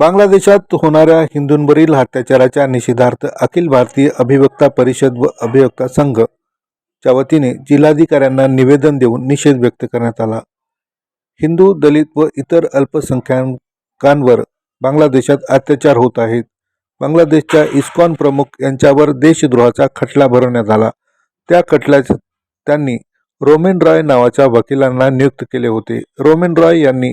बांगलादेशात होणाऱ्या हिंदूंवरील अत्याचाराच्या निषेधार्थ अखिल भारतीय अभिवक्ता परिषद व अभिवक्ता संघच्या वतीने जिल्हाधिकाऱ्यांना निवेदन देऊन निषेध व्यक्त करण्यात आला. हिंदू दलित व इतर अल्पसंख्याकांवर बांगलादेशात अत्याचार होत आहेत. बांगलादेशच्या इस्कॉन प्रमुख यांच्यावर देशद्रोहाचा खटला भरवण्यात आला. त्या खटल्यात त्यांनी रोमेन रॉय नावाच्या वकिलांना नियुक्त केले होते. रोमेन रॉय यांनी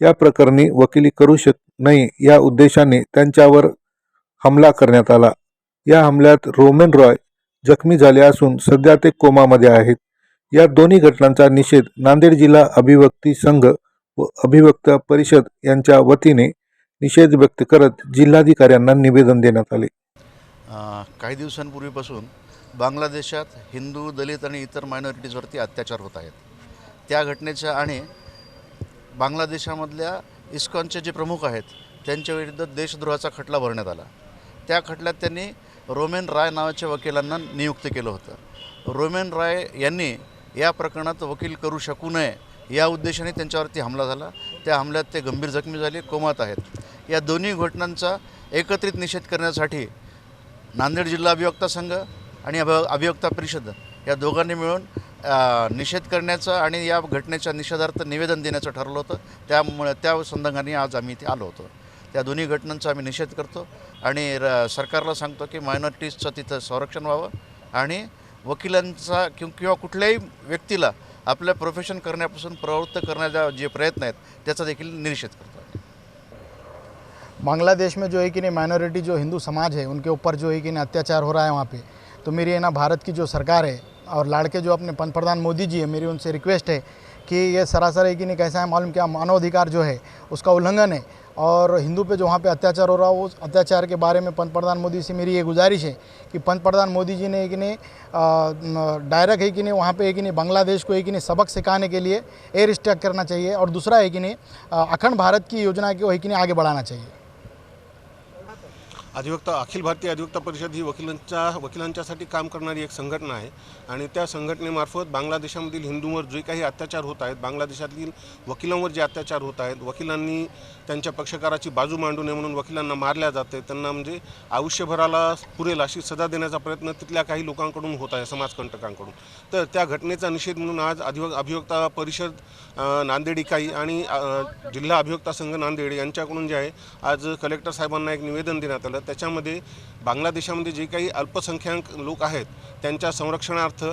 या प्रकरणी वकिली करू शक नाही या उद्देशाने त्यांच्यावर हमला करण्यात आला. या हमल्यात रोमेन रॉय जखमी झाले असून सध्या ते कोमामध्ये आहेत. या दोन्ही घटनांचा निषेध नांदेड जिल्हा अभिव्यक्ती संघ व अभिव्यक्त परिषद यांच्या वतीने निषेध व्यक्त करत जिल्हाधिकाऱ्यांना निवेदन देण्यात आले. काही दिवसांपूर्वीपासून बांगलादेशात हिंदू दलित आणि इतर मायनॉरिटीजवरती अत्याचार होत आहेत. त्या घटनेच्या आणि बांगलादेशामधल्या इस्कॉनचे जे प्रमुख आहेत त्यांच्याविरुद्ध देशद्रोहाचा खटला भरण्यात आला. त्या खटल्यात त्यांनी रोमेन राय नावाच्या वकिलांना नियुक्त केलं होतं. रोमेन राय यांनी या प्रकरणात वकील करू शकू नये या उद्देशाने त्यांच्यावरती हमला झाला. त्या हमल्यात ते गंभीर जखमी झाले कोमात आहेत. या दोन्ही घटनांचा एकत्रित निषेध करण्यासाठी नांदेड जिल्हा अभियोक्ता संघ आणि अभ अभियोक्ता परिषद या दोघांनी मिळून निषेध करण्याचं आणि या घटनेच्या निषेधार्थ निवेदन देण्याचं ठरलं होतं. त्यामुळे त्या संदर्भाने आज आम्ही इथे आलो होतो. त्या दोन्ही घटनांचा आम्ही निषेध करतो आणि र सरकारला सांगतो की मायनॉरिटीजचं तिथं संरक्षण व्हावं आणि वकिलांचा किंवा किंवा कुठल्याही व्यक्तीला आपलं प्रोफेशन करण्यापासून प्रवृत्त करण्याचा जे प्रयत्न आहेत त्याचा देखील निषेध करतो. बांग्लादेश में जो है कि नहीं माइनॉरिटी जो हिंदू समाज है उनके ऊपर जो है कि नहीं अत्याचार हो रहा है वहाँ पे तो मेरी है ना भारत की जो सरकार है और लाड़के जो अपने पंतप्रधान मोदी जी है, मेरी उनसे रिक्वेस्ट है कि ये सरासर है कि नहीं, कैसा है मालूम क्या मानवाधिकार जो है, उसका उल्लंघन है। और हिंदू पे जो वहाँ पे अत्याचार हो रहा है, उस अत्याचार के बारे में पंतप्रधान मोदी से मेरी ये गुजारिश है कि पंतप्रधान मोदी जी ने है कि नहीं डायरेक्ट है कि नहीं, वहाँ पे है कि नहीं, बांग्लादेश को है कि नहीं, सबक सिखाने के लिए एयर स्ट्राइक करना चाहिए और दूसरा है कि नहीं अखंड भारत की योजना को है कि नहीं आगे बढ़ाना चाहिए। अधिवक्ता अखिल भारतीय अधिवक्ता परिषद ही वकिलांच्या वकिलांच्यासाठी काम करणारी एक संघटना आहे. आणि त्या संघटनेमार्फत बांगलादेशामधील हिंदूंवर जे काही अत्याचार होत आहेत बांगलादेशातील वकिलांवर जे अत्याचार होत आहेत वकिलांनी त्यांच्या पक्षकाराची बाजू मांडू नये म्हणून वकिलांना मारल्या जाते त्यांना म्हणजे आयुष्यभराला पुरेल अशी सजा देण्याचा प्रयत्न तिथल्या काही लोकांकडून होत आहे समाजकंटकांकडून. तर त्या घटनेचा निषेध म्हणून आज अधिव अभिवक्ता परिषद नांदेड इकाई आणि जिल्हा अभिवक्ता संघ नांदेड यांच्याकडून जे आहे आज कलेक्टर साहेबांना एक निवेदन देण्यात आलं. त्याच्यामध्ये बांगलादेशामध्ये जे काही अल्पसंख्याक लोक आहेत त्यांच्या संरक्षणार्थ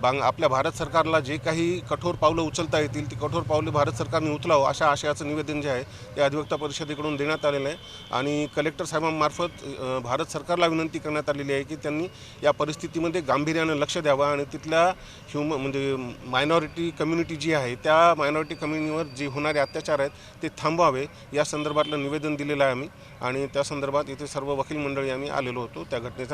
बांग आपल्या भारत सरकारला जे काही कठोर पावलं उचलता येतील ती कठोर पावले भारत सरकारने उचलावं अशा आशयाचं निवेदन जे आहे ते अधिवक्ता परिषदेकडून देण्यात आलेलं आहे. आणि कलेक्टर साहेबांमार्फत भारत सरकारला विनंती करण्यात आलेली आहे की त्यांनी या परिस्थितीमध्ये गांभीर्यानं लक्ष द्यावं आणि तिथल्या ह्युम म्हणजे मायनॉरिटी कम्युनिटी जी आहे त्या मायनॉरिटी कम्युनिटीवर जे होणारे अत्याचार आहेत ते थांबवावे या संदर्भातलं निवेदन दिलेलं आहे आम्ही. आणि त्या संदर्भात इथे सर्व वकील मंडळी आम्ही आलेलो होतो. त्या घटनेचा